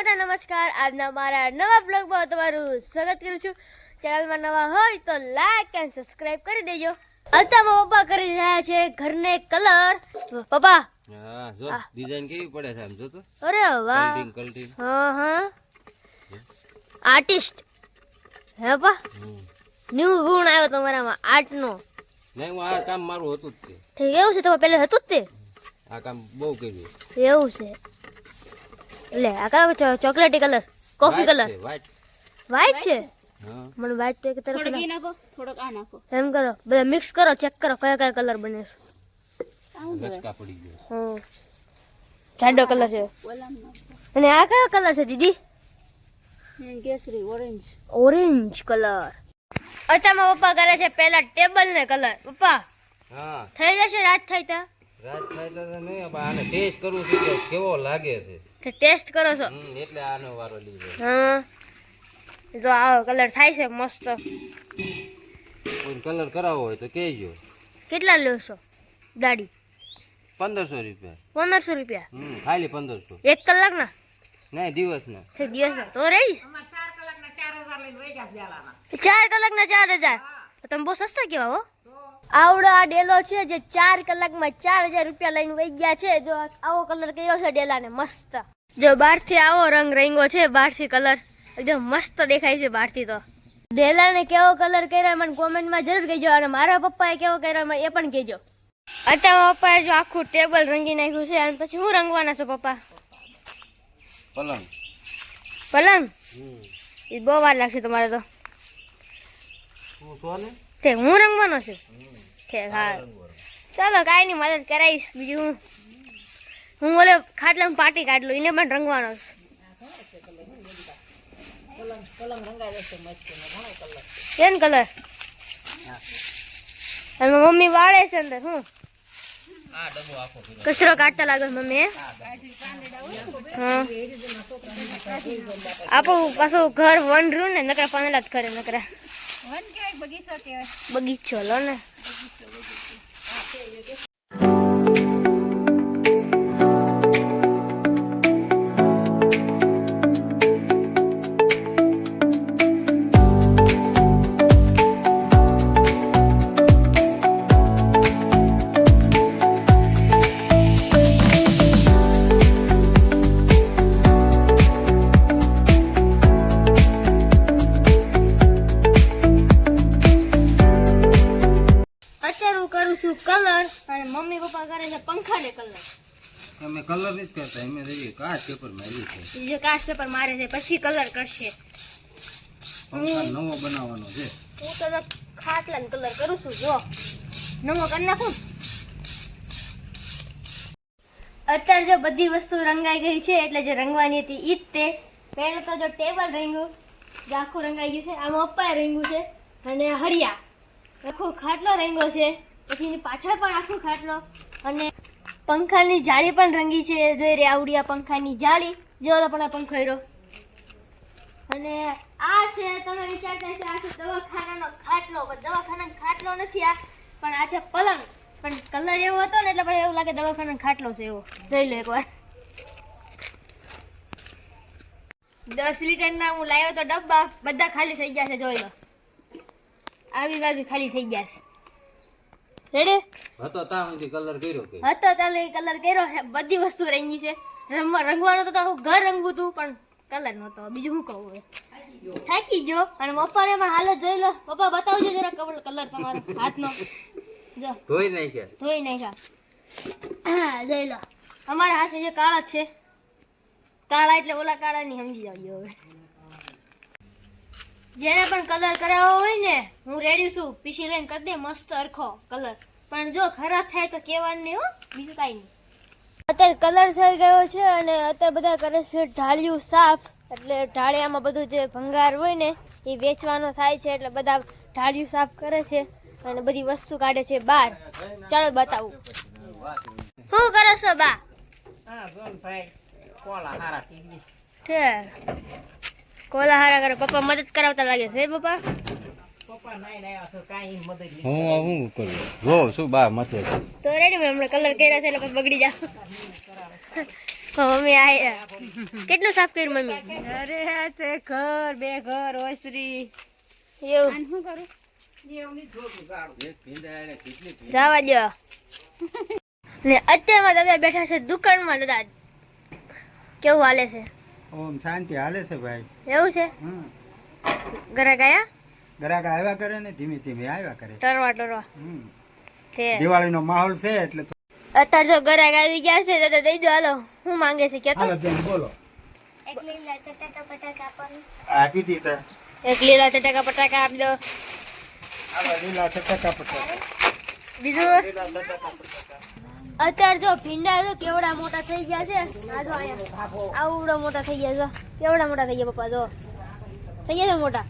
મોટા નમસ્કાર. આજના મારા નવા બ્લોગમાં તમારું સ્વાગત કરું છું. ચેનલમાં નવા હોય તો લાઈક એન્ડ સબસ્ક્રાઇબ કરી દેજો. અત્યારમાં પપ્પા કરી રહ્યા છે ઘરને કલર પપ્પા. હા જો ડિઝાઇન કેવી પડે છે આમ જો તો. અરે વાહ. કલટિંગ કલટિંગ હા હા. આર્ટિસ્ટ હે પપ્પા? ન્યુ ગુણ આવ્યો તમારામાં આર્ટનો નહીં હું આ કામ મારું હતું જ તે. એવું છે તમારે પહેલે હતું જ તે? આ કામ બહુ કર્યું. એવું છે. લે આ કયો ચોકલેટી colour? Coffee colour? White white છે? મને વ્હાઈટ તો એક તરફ થોડો ઘી નાખો થોડો આ નાખો. એમ કરો. બધા મિક્સ કરો ચેક કરો કયા કયા કલર બને છે. લસકા પડી ગયો હમ. જાડો કલર છે. અને આ કયો કલર છે દીદી? કેસરી ઓરેન્જ. Orange colour. અત્યારમાં પપ્પા કરે છે પહેલા ટેબલ ને કલર. પપ્પા હા. થઈ જશે? રાત થાય તો? રાત થાય તો નહીં આને ટેસ્ટ કરવું છે કેવો લાગે છે. ટેસ્ટ કરો છો. એટલે આનો વારો લીધો. હા. જો આવો કલર થાય છે મસ્ત. કોઈ કલર કરાવવો હોય તો કહેજો. કેટલા લેશો? દાડી પંદરસો રૂપિયા. પંદરસો રૂપિયા? હમ ખાલી પંદરસો. એક કલાકના? નહીં દિવસના. છે દિવસના. તો રહીશ ચાર કલાકના ચાર હજાર તો તમે બહુ સસ્તા કેવા હો. આવડો આ ડેલો છે જે ચાર કલાકમાં ચાર હજાર રૂપિયા લઈને વહી ગયા છે. જો આવો કલર કર્યો છે ડેલાને મસ્ત. જો બહારથી આવો રંગ રંગો છે બહારથી કલર એકદમ મસ્ત દેખાય છે બહારથી તો. ડેલાને કેવો કલર કર્યો મને કોમેન્ટમાં જરૂર કહેજો અને મારા પપ્પાએ કેવો કર્યો મને એ પણ કહેજો. અત્યારે પપ્પાએ જો આખું ટેબલ રંગી નાખ્યું છે અને પછી હું રંગવાના છું પપ્પા? પલંગ. પલંગ? એ બહુ વાર લાગશે તમારે તો. હું રંગવાનો છું? હા. ચાલો કાંઈ નહીં મદદ કરાવીશ બીજું. હું હું ઓલે ખાટલામાં પાટી કાઢલું એને પણ રંગવાનો છું. કલર? અને મમ્મી વાળે છે અંદર હું? કચરો કાઢતા લાગે મમ્મી હે? આપણું પાછું ઘર વન રહ્યું ને નકરા પાંદડા જ કરે નકરા. બગીચો લો ને. કરું છું કલર અને મમ્મી પપ્પા કરે છે પંખાને કલર અમે કલર નથી કરતા અમે રહીએ કાચ પેપર મારી છે. જે કાચ પેપર મારે છે પછી કલર કરશે. નવો બનાવવાનો છે. હું તો ખાટલાને કલર કરું છું જો. નવો કરી નાખું. અત્યારે જો બધી વસ્તુ રંગાઈ ગઈ છે એટલે જે રંગવાની હતી ઈ જ તે. પહેલાં તો જો ટેબલ રંગ્યું જે આખું રંગાઈ ગયું છે આમાં પપ્પાએ રંગ્યું છે અને હરિયા. આખો ખાટલો રંગ્યો છે. પછી પાછળ પણ આખો ખાટલો અને પંખાની જાળી પણ રંગી છે. જોઈ રે આવડિયા પંખાની જાળી. જેવો પણ પંખો રહ્યો અને આ છે, તમે વિચારતા છો આ છે દવાખાનાનો ખાટલો. પણ દવાખાનાનો ખાટલો નથી આ, પણ આ છે પલંગ. પણ કલર એવો હતો ને, એટલે પણ એવું લાગે દવાખાનાનો ખાટલો છે એવો. જોઈ લો એકવાર. દસ લીટરના હું લાવ્યો તો ડબ્બા બધા ખાલી થઈ ગયા છે, જોઈ લો. આવી બાજુ ખાલી થઈ ગયા છે. રેડી હતો તા સુધી કલર કર્યો કે. હતો તાલે કલર કર્યો છે. બધી વસ્તુ રંગી છે. રમવા રંગવાનું તો તારું ઘર રંગવું તું પણ કલર નહોતો. બીજું શું કહું હવે? થાકી ગયો. અને પપ્પાને પણ હાલ જોઈ લો. પપ્પા બતાવજો જરા કલર કલર તમારો હાથનો. જો. ધોઈ નાખ્યા. ધોઈ નાખ્યા. હા જોઈ લો. અમારા હાથમાં જે કાળા છે. કાળા એટલે ઓલા કાળા ની સમજી જાવજો હવે. જેને પણ કલર કરાવવો હોય ને હું રેડી છું. પીસી લઈને કરી દે મસ્ત અરખો કલર. પણ જો ખરાબ થાય તો કહેવાનું નહીં હો બીજું કાંઈ નહીં. અત્યારે કલર થઈ ગયો છે અને અત્યારે બધા કરે છે ઢાળિયું સાફ. એટલે ઢાળિયામાં બધું જે ભંગાર હોય ને એ વેચવાનો થાય છે. એટલે બધા ઢાળિયું સાફ કરે છે અને બધી વસ્તુ કાઢે છે બહાર. ચાલો બતાવું. શું કરો છો બા? છે. કોલા હારા કરે પપ્પા મદદ કરાવતા લાગે છે પપ્પા? હું આ કરું. જો શું બા મથે તો રેડી મેં હમણાં કલર કર્યા છે એટલે પછી બગડી જાવ મમ્મી આયા કેટલું સાફ કર્યું મમ્મી? અરે આ છે ઘર બે ઘર ઓસરી. એવું. શું કરું? જવા દો ને અત્યારમાં દાદા બેઠા છે દુકાનમાં દાદા. કેવું હાલે છે? ઓમ શાંતિ હાલે છે ભાઈ? એવું છે? હમ. ઘરે ગયા? ગ્રાહક આવ્યા કરે ને ધીમે ધીમે આવ્યા કરે. ટરવા ટરવા દિવાળી નો માહોલ છે એટલે અત્યારે જો ઘરાક આવી ગયા છે તો દઈ દો હાલો. હું માંગે છે કે તો હાલો બેન બોલો. આપી દીધા એક લીલા ચટાકા પટાકા આપી દો. લીલા ચટાકા પટાકા બીજું? લીલા ચટાકા પટાકા અત્યારે જો ભીંડા જો કેવડા મોટા થઈ ગયા છે. આ જો અહીંયા આવડા મોટા થઈ ગયા છે. કેવડા મોટા થઈ ગયા પપ્પા જો. થઈ ગયા છે મોટા?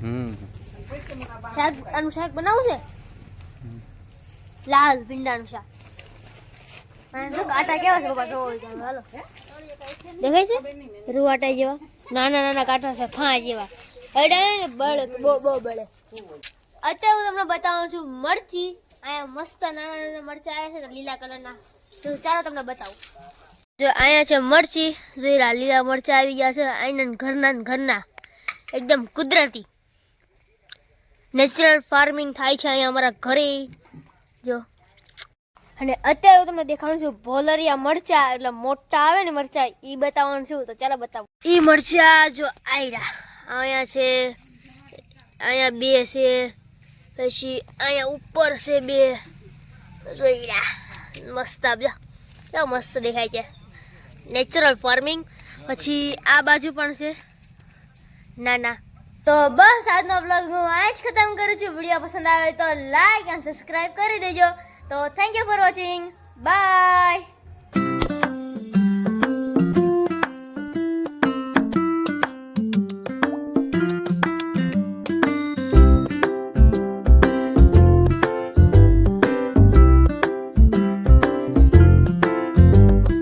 શાક આનું શાક બનાવું છે? લાલ ભીંડાનું શાક. જો કાંટા કેવા છે પપ્પા જો હાલો. દેખાય છે? રૂવાટા જેવા. નાના નાના કાંટા છે ફા જેવા. અડે ને બળે બહુ બહુ બળે. અત્યારે હું તમને બતાવું છું મરચી. અહીંયા મસ્ત નાના નાના મરચા આવ્યા છે ને લીલા કલરના. તો ચાલો તમને બતાવું. જો અહીંયા છે મરચી જોઈરા લીલા મરચા આવી ગયા છે. અહીંના ઘરના ઘરના. એકદમ કુદરતી. નેચરલ ફાર્મિંગ થાય છે અહીંયા અમારા ઘરે. જો. અને અત્યારે હું તમને દેખાડું છું, ભોલરિયા મરચા, એટલે મોટા આવે ને મરચા એ બતાવવાનું છું, તો ચાલો બતાવો. એ મરચા જો આયરા. અહીંયા છે, અહીંયા બે છે, પછી અહીંયા ઉપર છે બે. જોઈ રહ્યા. મસ્ત આપજો કેવો મસ્ત દેખાય છે. નેચરલ ફાર્મિંગ પછી આ બાજુ પણ છે. ના ના. તો બસ આજનો બ્લોગ હું આ જ ખતમ કરું છું. વીડિયો પસંદ આવે તો લાઈક અને સબસ્ક્રાઇબ કરી દેજો. તો thank you for watching bye